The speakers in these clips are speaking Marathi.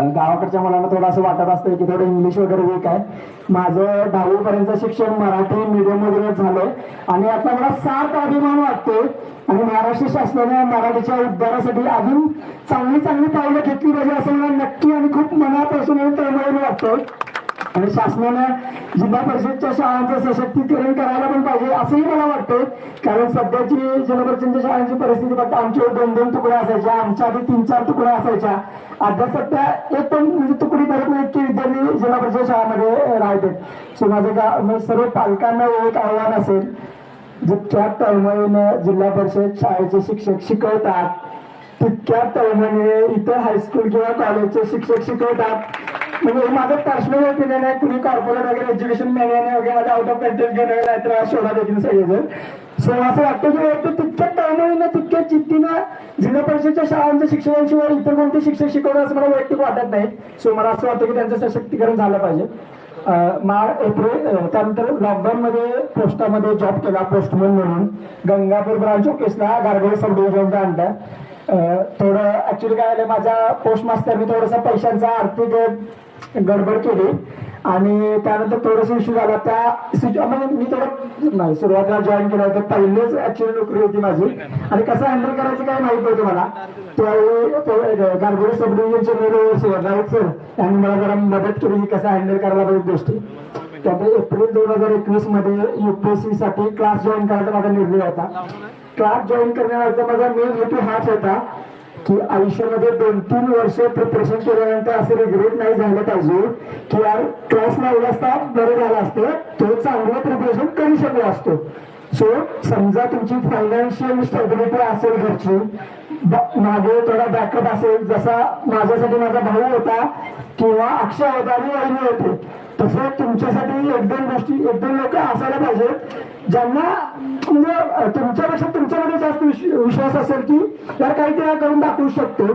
आणि गावाकडच्या मुलांना थोडं असं वाटत असतं की थोडं इंग्लिश वगैरे वीक आहे. माझं दहावीपर्यंत शिक्षण मराठी मीडियम वगैरे झालंय. आणि आता मला सार्थ अभिमान वाटतो आणि महाराष्ट्र शासनाने मराठीच्या उद्धारासाठी अजून चांगली चांगली पावलं घेतली पाहिजे असं मला नक्की आणि खूप मनापासून तळमळून वाटतं आणि शासनानं जिल्हा परिषदच्या शाळांचं सशक्तीकरण करायला पण पाहिजे असंही मला वाटतं कारण सध्याची जिल्हा परिषदच्या शाळांची परिस्थिती बघता आमच्यावर दोन दोन तुकड्या असायच्या आमच्या आधी तीन चार तुकड्या असायच्या. आता सध्या एक पण म्हणजे तुकडी परत नाही की विद्यार्थी जिल्हा परिषद शाळांमध्ये राहते सो माझं का सर्व पालकांना एक आव्हान असेल जितक्या तळमळीनं जिल्हा परिषद शाळेचे शिक्षक शिकवतात तितक्या तळमळीने इतर हायस्कूल किंवा कॉलेजचे शिक्षक शिकवतात. म्हणजे माझं पर्सनल ओपिनियन आहे कुणी कॉर्पोरेट वगैरे एज्युकेशन मॅन्याने वगैरे माझ्या आउट ऑफ कंटेंट घेणं नाही तर शोधा देतील सगळेजण. सो असं वाटतं की वाटतं तितक्या तळमळीनं तितक्या चित्तीनं जिल्हा परिषदेच्या शाळांच्या शिक्षकांशिवाय इतर कोणते शिक्षक शिकवणं असं मला वैयक्तिक वाटत नाही. सो मला असं वाटतं की त्यांचं सशक्तीकरण झालं पाहिजे. मार्च मा एप्रिल त्यानंतर लॉकडाऊन मध्ये पोस्टामध्ये जॉब केला पोस्टमन म्हणून. गंगापूर ब्रांच ऑफिसला गारगोळ सब डिव्हिजनचा आणला थोडं ऍक्च्युली काय झालं माझ्या पोस्ट मास्टरनी थोडासा पैशांचा आर्थिक गडबड केली आणि त्यानंतर थोडस इश्यू झाला. त्या म्हणजे मी थोडं नाही सुरुवातीला जॉईन केलं होतं. पहिलेच ऍक्च्युअली नोकरी होती माझी. आणि कसं हँडल करायचं काय माहीत नव्हतं मला. त्यावेळी गारगोडी सब डिव्हिजनचे मेरे सर यांनी मला जरा मदत केली कसं हँडल करायला पाहिजे गोष्टी. त्यामुळे एप्रिल दोन हजार एकवीसमध्ये युपीएससी साठी क्लास जॉईन करायचा माझा निर्णय होता. क्लास जॉईन करण्याचा माझा मेन हेतू हाच होता की आयुष्यामध्ये दोन तीन वर्ष प्रिपरेशन केल्यानंतर असं रिग्रेट नाही झालं पाहिजे. की यार क्लास लावला असता बरं झालं असतं. तो चांगलं प्रिपरेशन करू शकलो असतो. सो समजा तुमची फायनान्शियल स्टेबिलिटी असेल घरची मागे थोडा बॅकअप असेल. जसा माझ्यासाठी माझा भाऊ होता किंवा अक्षय होता आणि वहिनी होते. तसं तुमच्यासाठी एक दोन गोष्टी एक दोन लोक असायला पाहिजेत. ज्यांना म्हणजे तुमच्यापेक्षा तुमच्यामध्ये जास्त विश्वास असेल की यार काहीतरी करून दाखवू शकतो.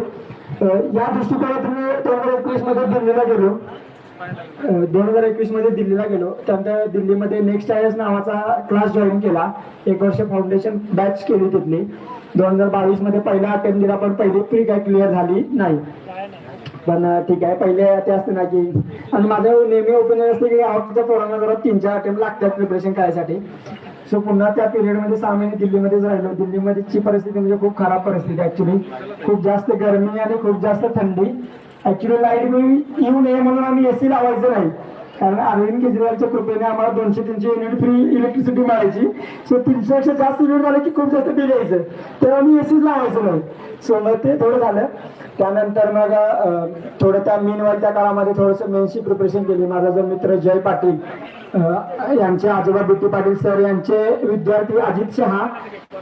या दृष्टिकोनातून मी दोन हजार एकवीसमध्ये दिल्लीला गेलो. दोन हजार एकवीसमध्ये दिल्लीला गेलो. त्यानंतर दिल्लीमध्ये नेक्स्ट आयएस नावाचा क्लास जॉईन केला. एक वर्ष फाउंडेशन बॅच केली तिथली. दोन हजार बावीसमध्ये पहिला अटेम्प्ट दिला पण पहिली प्री काय क्लिअर झाली नाही. पण ठीक आहे. पहिले ते असते ना की आणि माझं नेहमी ओपिनियन असते की आवडच्या पोरांना जरा तीन चार अटेम्प्ट लागतात प्रिपरेशन करायसाठी. सो पुन्हा त्या पिरियडमध्ये सहा महिने दिल्लीमध्येच राहिलो. दिल्लीमध्येची परिस्थिती म्हणजे खूप खराब परिस्थिती ऍक्च्युली खूप जास्त गरमी आणि खूप जास्त थंडी. ऍक्च्युली लाइट बिल येऊ नये म्हणून आम्ही एसी लावायचं नाही. कारण अरविंद केजरीवालच्या कृपेने आम्हाला दोनशे तीनशे युनिट फ्री इलेक्ट्रिसिटी मिळायची. सो तीनशेपेक्षा जास्त युनिट झाले की खूप जास्त बिल यायचं. तर आम्ही एसीच लावायचं नाही. सो मग ते थोडं झालं. त्यानंतर मग थोडं त्या मीनवरच्या त्या काळामध्ये थोडंसं मेनशी प्रिपरेशन केली. माझा जो मित्र जय पाटील यांचे आजोबा बिट्टू पाटील सर यांचे विद्यार्थी अजित शहा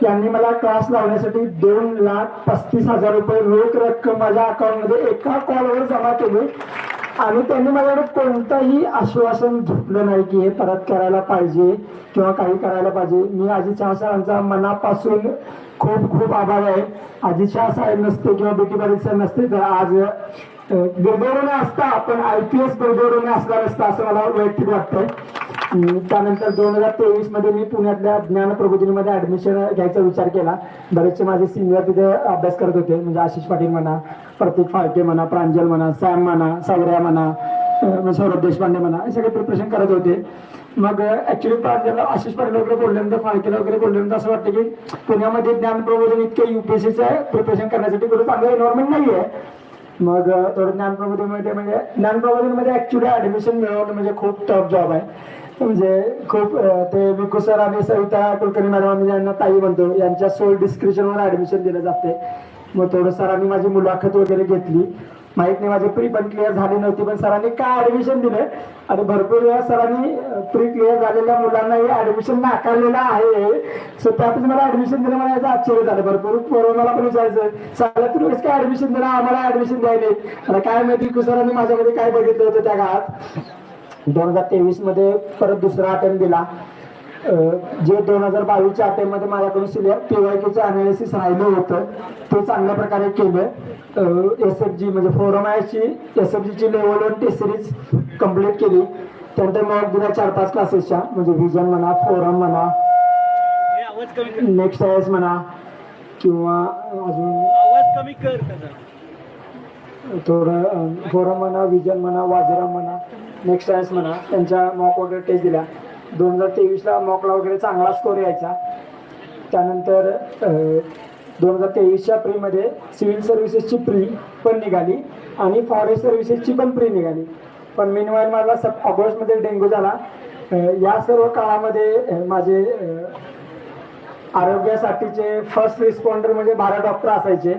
यांनी मला क्लास लावण्यासाठी दोन लाख पस्तीस हजार रुपये रोख रक्कम माझ्या अकाउंटमध्ये एका कॉलवर जमा केली. आणि त्यांनी माझ्याकडे कोणतंही आश्वासन घेतलं नाही की हे परत करायला पाहिजे किंवा काही करायला पाहिजे. मी आजी शहा साहेबांचा मनापासून खूप खूप आभार आहे. आजी शहा साहेब नसते किंवा बीटी पाटील सर नसते तर आज बिरदोरने असता पण आय पी एस बिरदोरने असला नसता असं मला वैयक्तिक वाटतंय. त्यानंतर दोन हजार तेवीसमध्ये मी पुण्यातल्या ज्ञान प्रबोधिनीमध्ये ऍडमिशन घ्यायचा विचार केला. बरेचसे माझे सिनियर तिथे अभ्यास करत होते. म्हणजे आशिष पाटील म्हणा प्रतीक फाळके म्हणा प्रांजल म्हणा सॅम म्हणा सौर्या म्हणा म्हणजे सौरभ देशपांडे म्हणा हे सगळे प्रिपरेशन करत होते. मग ऍक्च्युली प्रांजल आशिष पाटील वगैरे बोलल्यानंतर फाळकेला वगैरे बोलल्यानंतर असं वाटतं की पुण्यामध्ये ज्ञान प्रबोधन इतकं युपीएससीचं प्रिपरेशन करण्यासाठी कुठं चांगलं एन्व्हायरमेंट नाही आहे मग अ, ज्ञान ज्ञानप्रबोधीमध्ये म्हणजे ज्ञान ज्ञानप्रबोधीमध्ये ऍक्च्युली ऍडमिशन मिळवणं म्हणजे खूप टफ जॉब आहे. म्हणजे खूप ते विकू सर आणि सविता कुलकर्णी मॅडम आम्ही यांना ताई म्हणतो यांच्या सोल डिस्क्रिप्शनवर ऍडमिशन दिलं जाते. मग थोडं सरांनी माझी मुलाखत वगैरे घेतली. माहीत नाही माझी प्री पण क्लिअर झाली नव्हती पण सरांनी काय ऍडमिशन दिलं? आणि भरपूर वेळा सरांनी प्री क्लिअर झालेल्या मुलांना हे ऍडमिशन नाकारलेलं आहे. सो त्यातच मला ऍडमिशन दिलं मला याचं आश्चर्य झालं. भरपूर पोरं मला पण विचारायचं सगळ्यात तुम्ही कसं काय ऍडमिशन दिलं? आम्हाला ऍडमिशन द्यायला. आता काय माहिती की सरांनी माझ्यामध्ये काय बघितलं होतं त्या काळात? दोन हजार तेवीसमध्ये परत दुसरा अटेम्प्ट दिला. जे दोन हजार बावीसच्या अटेम्प्टमध्ये माझ्याकडून सिलेक्ट पीवायकीचं अनालिसिस राहिलं होतं. ते चांगल्या प्रकारे केलं. एस एफ जी म्हणजे फोरम ची एस एफ ची level one test series complete केली. त्यानंतर मग दिल्या चार पाच क्लासेसच्या म्हणजे व्हिजन म्हणा फोरम म्हणा आवाज कमी कर. नेक्स्ट आयस म्हणा किंवा अजून आवाज कमी कर थोडं अं, फोरम म्हणा विजन म्हणा वाजरा म्हणा नेक्स्ट सायन्स म्हणा त्यांच्या मॉक वगैरे टेस्ट दिल्या. दोन हजार तेवीसला मॉकला वगैरे चांगला स्कोर यायचा. त्यानंतर दोन हजार तेवीसच्या प्रीमध्ये सिव्हिल सर्व्हिसेसची प्री पण निघाली आणि फॉरेस्ट सर्व्हिसेसची पण प्री निघाली. पण मिनवाईल मला सब ऑगस्टमध्ये डेंग्यू झाला. या सर्व काळामध्ये माझे आरोग्यासाठीचे फर्स्ट रिस्पॉन्डर म्हणजे बारा डॉक्टर असायचे.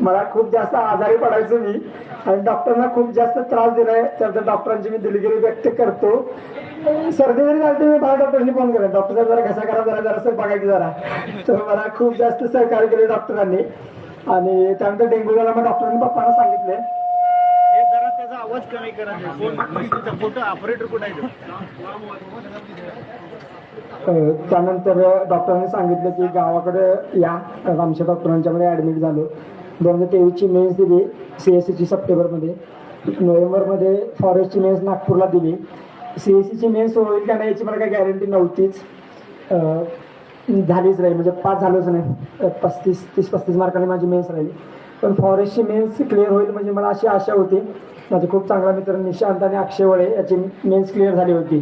मला खूप जास्त आजारी पडायचो मी. आणि डॉक्टरना खूप जास्त त्रास दिलाय. तर त्या डॉक्टरांची मी दिलगिरी व्यक्त करतो. सर्दी जरी झाली मी बारा डॉक्टरांनी फोन केला डॉक्टर जरा कसा करा जरा जरा बघायचं जरा. तर मला खूप जास्त सहकार्य केले डॉक्टरांनी. आणि त्यानंतर डेंग्यू झाला मग डॉक्टरांनी पप्पांना सांगितले हे जरा त्याचा आवाज कमी करा. फोटो ऑपरेटर कुठे त्यानंतर डॉक्टरांनी सांगितलं की गावाकडे या. रामशे डॉक्टरांच्यामध्ये ॲडमिट झालो. दोन हजार तेवीसची मेन्स दिली सी एस सीची सप्टेंबरमध्ये. नोव्हेंबरमध्ये फॉरेस्टची मेन्स नागपूरला दिली. सी एस सीची मेन्स होईल का नाही याची मला काही गॅरंटी नव्हतीच. झालीच राहील म्हणजे पास झालोच नाही. पस्तीस तीस पस्तीस मार्काने माझी मेन्स राहिली. पण फॉरेस्टची मेन्स क्लिअर होईल म्हणजे मला अशी आशा होती. माझे खूप चांगला मित्र निशांत आणि अक्षय वळे याची मेन्स क्लिअर झाली होती.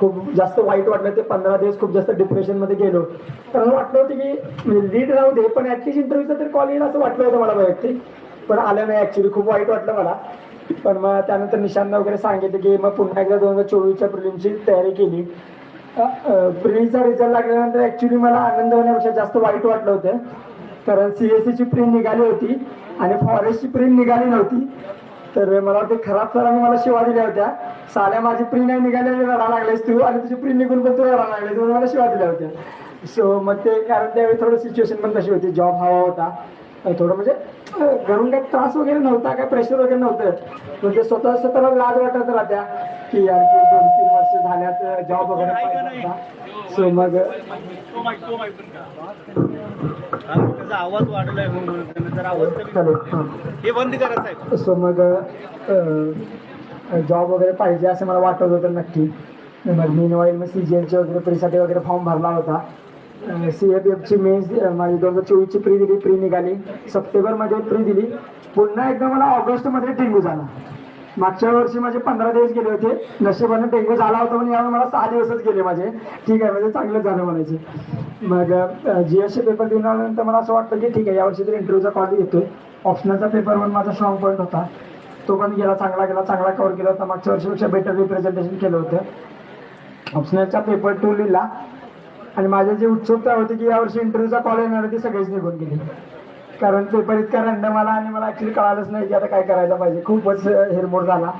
खूप जास्त वाईट वाटलं ते पंधरा दिवस खूप जास्त डिप्रेशनमध्ये गेलो. तर मला वाटलं होतं की म्हणजे लीड राहू दे पण ऍटलीस्ट इंटरव्ह्यूचं तर कॉल येईल असं वाटलं होतं मला वैयक्तिक. पण आलं नाही ऍक्च्युली खूप वाईट वाटलं मला. पण मग त्यानंतर निशांना वगैरे सांगितलं की मग पुन्हा एकदा दोन हजार चोवीसच्या प्रिलिमची तयारी केली. प्रिलीचा रिझल्ट लागल्यानंतर ऍक्च्युली मला आनंद होण्यापेक्षा जास्त वाईट वाटलं होतं. कारण सीएससीची प्रिंट निघाली होती आणि फॉरेस्टची प्रिंट निघाली नव्हती. तर मला वाटते खराब सरांनी मला शिवा दिल्या होत्या. साल्या माझी प्री नाही निघाली रडा लागलेस तू आणि तुझी प्री निघून पण तू रडा लागलेस म्हणून मला शिवा दिल्या होत्या. सो मग ते कारण त्यावेळी थोडं सिच्युएशन पण तशी होती. जॉब हवा होता. थोडं म्हणजे घरून काही त्रास वगैरे नव्हता काय प्रेशर वगैरे नव्हतं. म्हणजे स्वतः स्वतःला लाज वाटत राहत्या की यार की दोन तीन वर्ष झाल्यात जॉब वगैरे पाहिजे सो मग आवाज वाढलाय हां. बंद करा साहेब. सो मग जॉब वगैरे पाहिजे असं मला वाटत होतं नक्की. मग मी वाईल मग सी जी एलचे वगैरे प्रीसाठी वगैरे फॉर्म भरला होता. सी एफ एफची मेन्स माझी दोन हजार चोवीसची प्री दिली प्री निघाली. सप्टेंबरमध्ये प्री दिली. पुन्हा एकदा मला ऑगस्टमध्ये डेंग्यू झाला. मागच्या वर्षी माझे पंधरा दिवस गेले होते. नशिबाने डेंग्यू झाला होता म्हणून यावेळी मला सहा दिवसच गेले माझे. ठीक आहे म्हणजे चांगलं झालं म्हणायचे. मग जी एसचे पेपर देऊन आल्यानंतर मला असं वाटतं की ठीक आहे यावर्षी तर इंटरव्ह्यूचा कॉल घेतोय. ऑप्शनलचा पेपर पण माझा स्ट्रॉंग पॉईंट होता. तो पण गेला चांगला गेला चांगला कव्हर केला होता. मागच्या वर्षीपेक्षा बेटर रिप्रेझेंटेशन केलं होतं. ऑप्शनलचा पेपर टू लिहिला. आणि माझ्या जी उत्सुकता होती की यावर्षी इंटरव्ह्यूचा कॉल येणार ती सगळीच निघून गेली. कारण पेपर इतका रंड मला आणि मला ॲक्च्युली कळालंच नाही की आता काय करायला पाहिजे. खूपच हिरमोड झाला.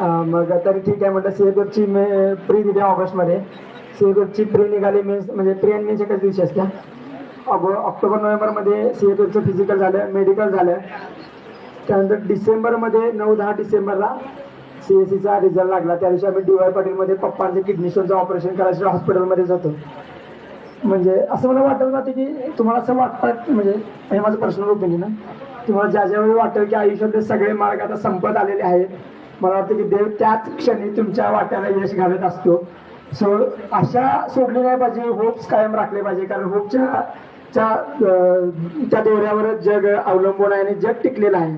मग तरी ठीक आहे म्हटलं सी एफची मे प्री दिली ऑगस्टमध्ये. सी एफची प्री निघाली मेन्स म्हणजे प्री आणि मेन्स एकाच दिवशी असत्या. ऑगो ऑक्टोबर नोव्हेंबरमध्ये सी एफ एफचं फिजिकल झालं मेडिकल झालं. त्यानंतर डिसेंबरमध्ये नऊ दहा डिसेंबरला सी एस सीचा रिझल्ट लागला. त्या दिवशी आम्ही डी वाय पाटीलमध्ये पप्पांचे किडनी स्टोनचं ऑपरेशन करायचं हॉस्पिटलमध्ये जातो. म्हणजे असं मला वाटत राहते की तुम्हाला असं वाटतं म्हणजे हे माझं पर्सनल ओपिनियन आहे. तुम्हाला ज्या ज्यावेळी वाटेल की आयुष्यातले सगळे मार्ग आता संपत आलेले आहेत मला वाटतं की देव त्याच क्षणी तुमच्या वाट्याला यश घालत असतो. सो आशा सोडली नाही पाहिजे होप्स कायम राखले पाहिजे कारण होपच्या त्या दोऱ्यावरच जग अवलंबून आहे आणि जग टिकलेलं आहे.